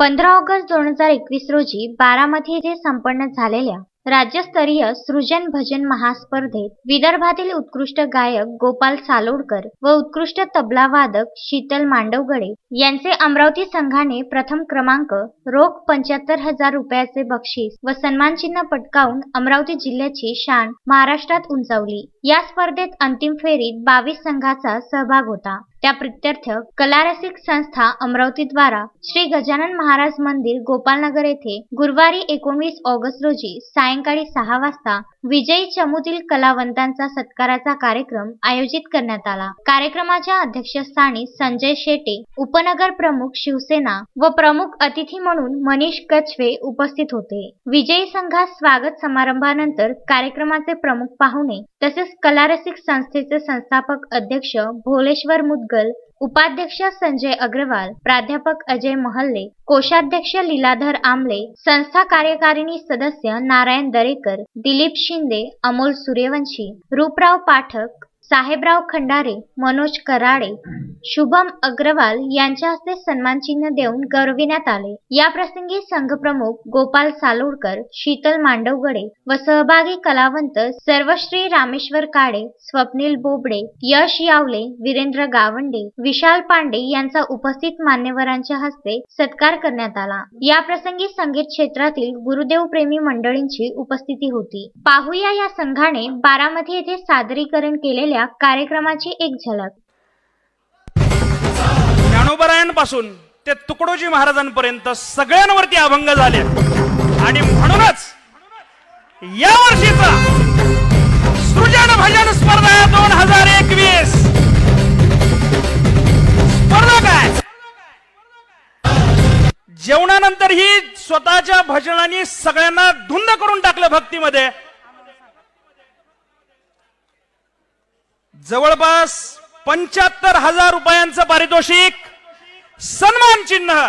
पंधरा ऑगस्ट दोन हजार एकवीस रोजी बारामती येथे संपन्न झालेल्या राज्यस्तरीय सृजन भजन महास्पर्धेत विदर्भातील उत्कृष्ट गायक गोपाल सालोडकर व उत्कृष्ट तबला वादक शीतल मांडवगडे यांचे अमरावती संघाने प्रथम क्रमांक रोख पंच्याहत्तर हजार रुपयाचे बक्षीस व सन्मानचिन्ह पटकावून अमरावती जिल्ह्याची शान महाराष्ट्रात उंचावली. या स्पर्धेत अंतिम फेरीत बावीस संघाचा सहभाग होता. त्या प्रित्यर्थ कलारसिक संस्था अमरावतीद्वारा श्री गजानन महाराज मंदिर गोपालनगर येथे गुरुवारी एकोणवीस ऑगस्ट रोजी सायंकाळी सहा वाजता विजयी चमूतील कलावंतांचा सत्काराचा कार्यक्रम आयोजित करण्यात आला. कार्यक्रमाच्या अध्यक्षस्थानी संजय शेटे उपनगर प्रमुख शिवसेना व प्रमुख अतिथी म्हणून मनीष कछवे उपस्थित होते. विजयी संघास स्वागत समारंभानंतर कार्यक्रमाचे प्रमुख पाहुणे तसेच कलारसिक संस्थेचे संस्थापक अध्यक्ष भोलेश्वर मुदगल उपाध्यक्ष संजय अग्रवाल प्राध्यापक अजय महल्ले कोषाध्यक्ष लीलाधर आमले संस्था कार्यकारिणी सदस्य नारायण दरेकर दिलीप शिंदे अमोल सूर्यवंशी रूपराव पाठक साहेबराव खंडारे मनोज कराडे शुभम अग्रवाल यांच्या हस्ते सन्मानचिन्ह देऊन गौरविण्यात आले. या प्रसंगी संघप्रमुख गोपाल सालोडकर शीतल मांडवगडे व सहभागी कलावंत सर्वश्री रामेश्वर काळे स्वप्नील बोबडे यश यावले वीरेंद्र गावंडे विशाल पांडे यांचा उपस्थित मान्यवरांच्या हस्ते सत्कार करण्यात आला. या प्रसंगी संगीत क्षेत्रातील गुरुदेव प्रेमी मंडळींची उपस्थिती होती. पाहूया या संघाने बारामती येथे सादरीकरण केलेल्या कार्यक्रमाची एक झलक. ज्ञानोबरायांपासून ते तुकडोजी महाराजांपर्यंत सगळ्यांवरती अभंग झाले. आणि म्हणूनच या वर्षीचा सृजन भजन स्पर्धा दोन हजार एकवीस. स्पर्धा काय? जेवणानंतर ही स्वतःच्या भजनाने सगळ्यांना धुंद करून टाकलं भक्तीमध्ये. जवळपास पंच्याहत्तर हजार रुपयांचं पारितोषिक सन्मान चिन्ह.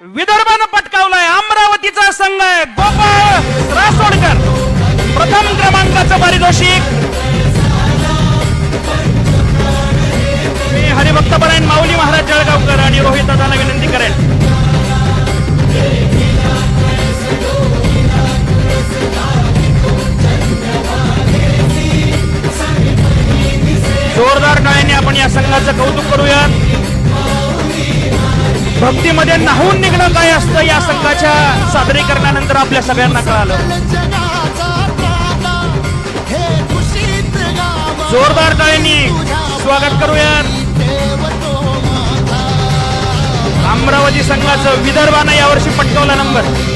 विदर्भानं पटकावलंय अमरावतीचा संघ आहे गोपाळ कौतुक करूया भक्तीमध्ये नाहून निघणं काय असतं या संघाच्या सादरीकरणानंतर आपल्या सगळ्यांना कळालं. जोरदार टाळ्यांनी स्वागत करूयात. अमरावती संघाचं विदर्भानं यावर्षी पटकवला नंबर.